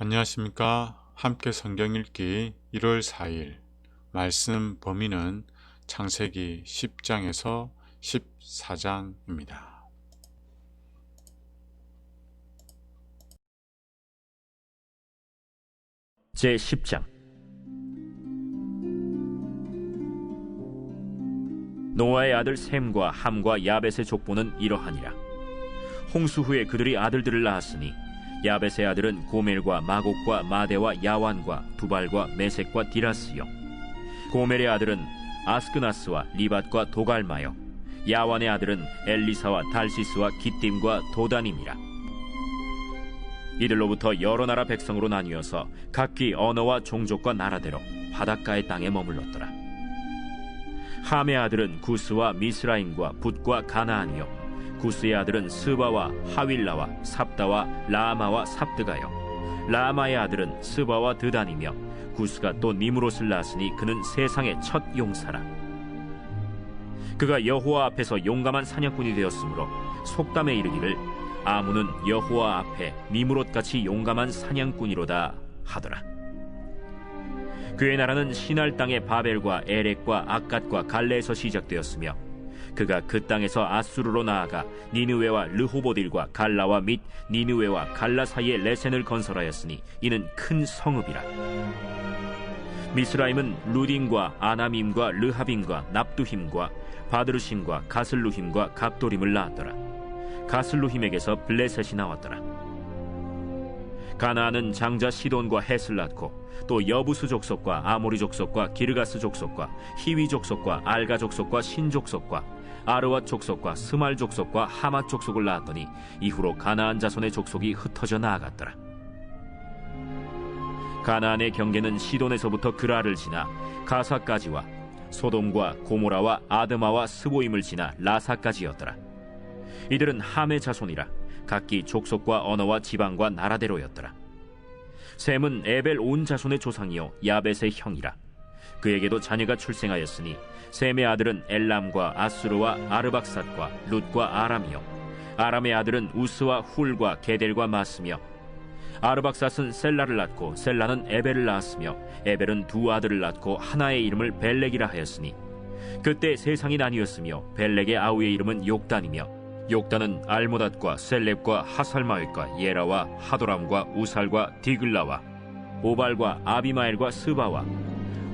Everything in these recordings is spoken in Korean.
안녕하십니까. 함께 성경 읽기 1월 4일 말씀 범위는 창세기 10장에서 14장입니다. 제 10장 노아의 아들 셈과 함과 야벳의 족보는 이러하니라 홍수 후에 그들이 아들들을 낳았으니 야벳의 아들은 고멜과 마곡과 마대와 야완과 두발과 메색과 디라스요. 고멜의 아들은 아스크나스와 리밧과 도갈마요. 야완의 아들은 엘리사와 달시스와 기띔과 도단임이라. 이들로부터 여러 나라 백성으로 나뉘어서 각기 언어와 종족과 나라대로 바닷가의 땅에 머물렀더라. 함의 아들은 구스와 미스라임과 붓과 가나안이요 구스의 아들은 스바와 하윌라와 삽다와 라마와 삽드가요 라마의 아들은 스바와 드단이며 구스가 또 니무롯을 낳았으니 그는 세상의 첫 용사라 그가 여호와 앞에서 용감한 사냥꾼이 되었으므로 속담에 이르기를 아무는 여호와 앞에 니무롯같이 용감한 사냥꾼이로다 하더라. 그의 나라는 신할 땅의 바벨과 에렉과 아갓과 갈레에서 시작되었으며 그가 그 땅에서 아수르로 나아가 니느웨와 르호보딜과 갈라와 및 니느웨와 갈라 사이에 레센을 건설하였으니 이는 큰 성읍이라. 미스라임은 루딘과 아나밈과 르하빔과 납두힘과 바드르심과 가슬루힘과 갑도림을 낳았더라. 가슬루힘에게서 블레셋이 나왔더라. 가나안은 장자 시돈과 헷을 낳고 또 여부수 족속과 아모리 족속과 기르가스 족속과 히위 족속과 알가 족속과 신 족속과 아르와 족속과 스말 족속과 하마 족속을 낳았더니 이후로 가나안 자손의 족속이 흩어져 나아갔더라. 가나안의 경계는 시돈에서부터 그라를 지나 가사까지와 소돔과 고모라와 아드마와 스보임을 지나 라사까지였더라. 이들은 함의 자손이라 각기 족속과 언어와 지방과 나라대로였더라. 셈은 에벨 온 자손의 조상이요 야벳의 형이라. 그에게도 자녀가 출생하였으니 셈의 아들은 엘람과 아수르와 아르박삿과 룻과 아람이요. 아람의 아들은 우스와 훌과 게델과 마스며 아르박삿은 셀라를 낳고 셀라는 에벨을 낳았으며 에벨은 두 아들을 낳고 하나의 이름을 벨렉이라 하였으니 그때 세상이 나뉘었으며 벨렉의 아우의 이름은 욕단이며 욕단은 알모닷과 셀렙과 하살마윗과 예라와 하도람과 우살과 디글라와 오발과 아비마엘과 스바와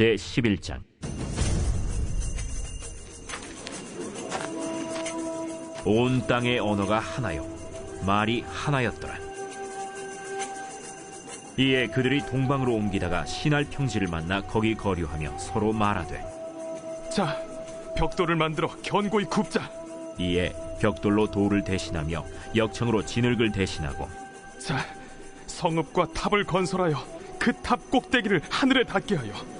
제 11장. 온 땅의 언어가 하나요. 말이 하나였더라. 이에 그들이 동방으로 옮기다가 신할 평지를 만나 거기 거류하며 서로 말하되 자, 벽돌을 만들어 견고히 굽자. 이에 벽돌로 돌을 대신하며 역청으로 진흙을 대신하고 자, 성읍과 탑을 건설하여 그 탑 꼭대기를 하늘에 닿게 하여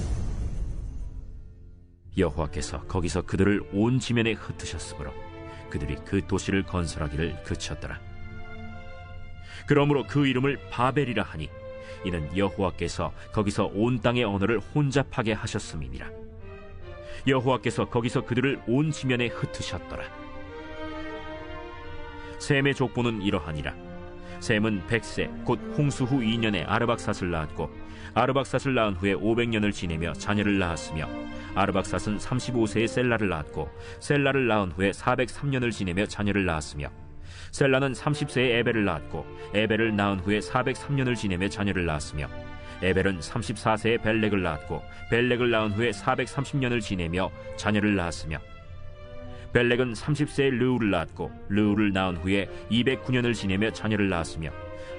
여호와께서 거기서 그들을 온 지면에 흩으셨으므로 그들이 그 도시를 건설하기를 그쳤더라. 그러므로 그 이름을 바벨이라 하니 이는 여호와께서 거기서 온 땅의 언어를 혼잡하게 하셨음이니라. 여호와께서 거기서 그들을 온 지면에 흩으셨더라. 셈의 족보는 이러하니라. 셈은 백세 곧 홍수 후 2년에 아르박삿을 낳았고 아르박삿을 낳은 후에 500년을 지내며 자녀를 낳았으며 아르박삿은 35세에 셀라를 낳았고 셀라를 낳은 후에 403년을 지내며 자녀를 낳았으며 셀라는 30세에 에벨을 낳았고 에벨을 낳은 후에 403년을 지내며 자녀를 낳았으며 에벨은 34세에 벨렉을 낳았고 벨렉을 낳은 후에 430년을 지내며 자녀를 낳았으며 벨렉은 30세에 르우를 낳았고 르우를 낳은 후에 209년을 지내며 자녀를 낳았으며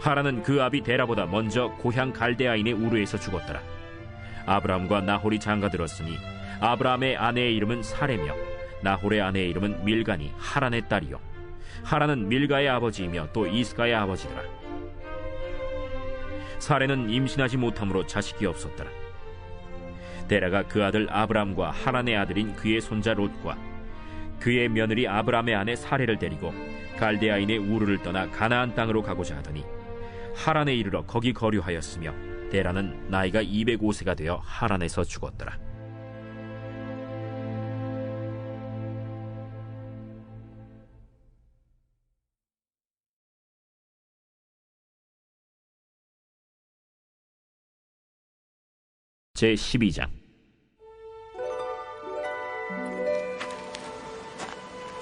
하란은 그 아비 데라보다 먼저 고향 갈대아인의 우르에서 죽었더라. 아브람과 나홀이 장가들었으니 아브람의 아내의 이름은 사레며 나홀의 아내의 이름은 밀가니 하란의 딸이요. 하란은 밀가의 아버지이며 또 이스가의 아버지더라. 사레는 임신하지 못함으로 자식이 없었더라. 데라가 그 아들 아브람과 하란의 아들인 그의 손자 롯과 그의 며느리 아브람의 아내 사레를 데리고 갈대아인의 우르를 떠나 가나안 땅으로 가고자 하더니 하란에 이르러 거기 거류하였으며 데라는 나이가 205세가 되어 하란에서 죽었더라. 제 12장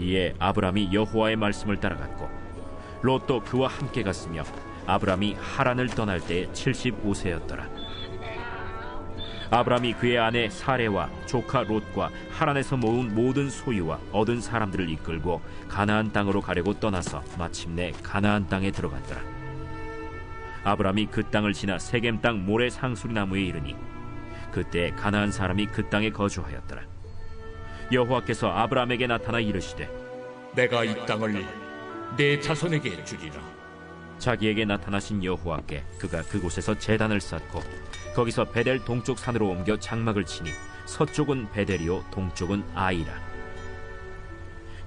이에 아브람이 여호와의 말씀을 따라갔고 롯도 그와 함께 갔으며 아브람이 하란을 떠날 때 75세였더라. 아브람이 그의 아내 사레와 조카 롯과 하란에서 모은 모든 소유와 얻은 사람들을 이끌고 가나안 땅으로 가려고 떠나서 마침내 가나안 땅에 들어갔더라. 아브람이 그 땅을 지나 세겜 땅 모래 상수리 나무에 이르니 그때 가나안 사람이 그 땅에 거주하였더라. 여호와께서 아브람에게 나타나 이르시되 내가 이 땅을 내 자손에게 주리라. 자기에게 나타나신 여호와께 그가 그곳에서 제단을 쌓고 거기서 베델 동쪽 산으로 옮겨 장막을 치니 서쪽은 베델이요 동쪽은 아이라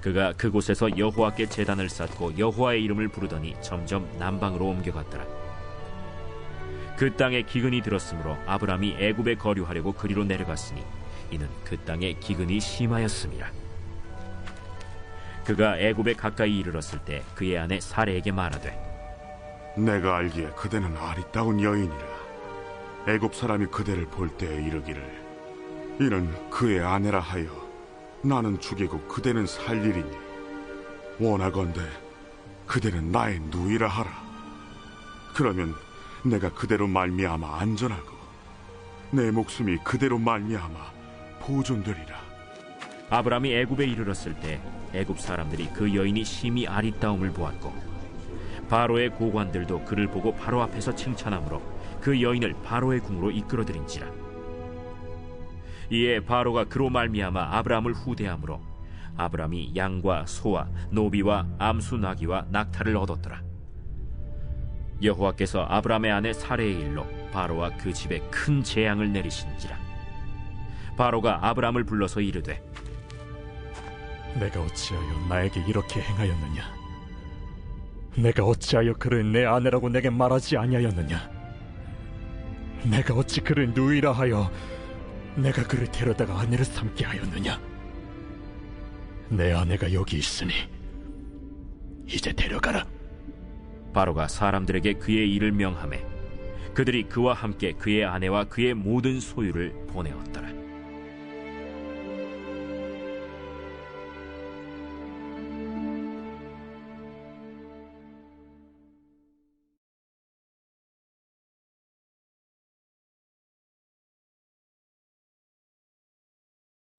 그가 그곳에서 여호와께 제단을 쌓고 여호와의 이름을 부르더니 점점 남방으로 옮겨갔더라 그 땅에 기근이 들었으므로 아브람이 애굽에 거류하려고 그리로 내려갔으니 이는 그 땅에 기근이 심하였음이라 그가 애굽에 가까이 이르렀을 때 그의 아내 사레에게 말하되 내가 알기에 그대는 아리따운 여인이라. 애굽 사람이 그대를 볼 때에 이르기를 이는 그의 아내라 하여 나는 죽이고 그대는 살리리니 원하건대 그대는 나의 누이라 하라. 그러면 내가 그대로 말미암아 안전하고 내 목숨이 그대로 말미암아 보존되리라. 아브람이 애굽에 이르렀을 때 애굽 사람들이 그 여인이 심히 아리따움을 보았고 바로의 고관들도 그를 보고 바로 앞에서 칭찬하므로 그 여인을 바로의 궁으로 이끌어들인지라. 이에 바로가 그로 말미암아 아브람을 후대함으로 아브람이 양과 소와 노비와 암수 나귀와 낙타를 얻었더라. 여호와께서 아브람의 아내 사레의 일로 바로와 그 집에 큰 재앙을 내리신지라 바로가 아브람을 불러서 이르되 내가 어찌하여 나에게 이렇게 행하였느냐? 내가 어찌하여 그를 내 아내라고 내게 말하지 아니하였느냐? 내가 어찌 그를 누이라 하여 내가 그를 데려다가 아내를 삼게 하였느냐? 내 아내가 여기 있으니 이제 데려가라. 바로가 사람들에게 그의 일을 명하매 그들이 그와 함께 그의 아내와 그의 모든 소유를 보내었더라.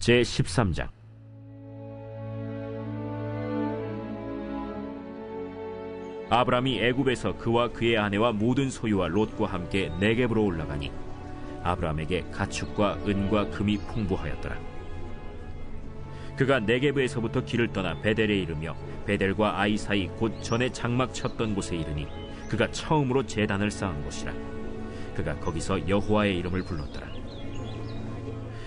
제 13장 아브람이 애굽에서 그와 그의 아내와 모든 소유와 롯과 함께 네겝으로 올라가니 아브람에게 가축과 은과 금이 풍부하였더라. 그가 네게브에서부터 길을 떠나 베델에 이르며 베델과 아이 사이 곧 전에 장막 쳤던 곳에 이르니 그가 처음으로 제단을 쌓은 곳이라. 그가 거기서 여호와의 이름을 불렀더라.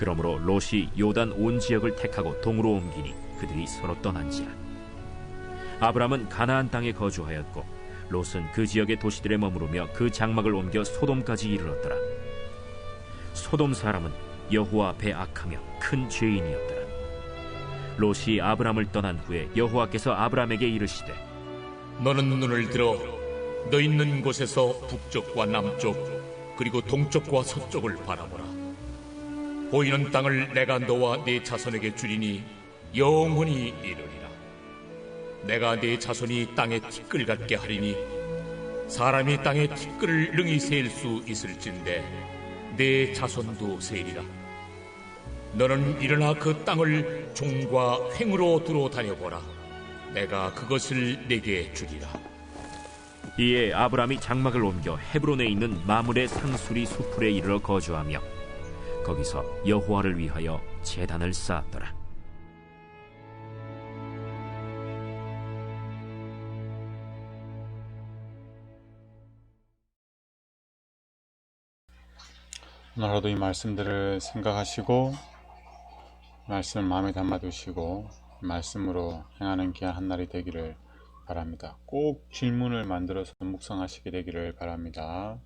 그러므로 롯이 요단 온 지역을 택하고 동으로 옮기니 그들이 서로 떠난지라. 아브람은 가나안 땅에 거주하였고 롯은 그 지역의 도시들에 머무르며 그 장막을 옮겨 소돔까지 이르렀더라. 소돔 사람은 여호와 앞에 악하며 큰 죄인이었더라. 롯이 아브람을 떠난 후에 여호와께서 아브람에게 이르시되 너는 눈을 들어 너 있는 곳에서 북쪽과 남쪽 그리고 동쪽과 서쪽을 바라보라. 보이는 땅을 내가 너와 네 자손에게 주리니 영원히 이르리라. 내가 네 자손이 땅에 티끌 같게 하리니 사람이 땅에 티끌을 능히 셀수 있을진데 네 자손도 세리라. 너는 일어나 그 땅을 종과 횡으로 두루 다녀보라. 내가 그것을 내게 주리라. 이에 아브람이 장막을 옮겨 헤브론에 있는 마물의 상수리 수풀에 이르러 거주하며 거기서 여호와를 위하여 제단을 쌓았더라. 오늘 하루도 이 말씀들을 생각하시고 말씀을 마음에 담아두시고 말씀으로 행하는 귀한 한 날이 되기를 바랍니다. 꼭 질문을 만들어서 묵상하시게 되기를 바랍니다.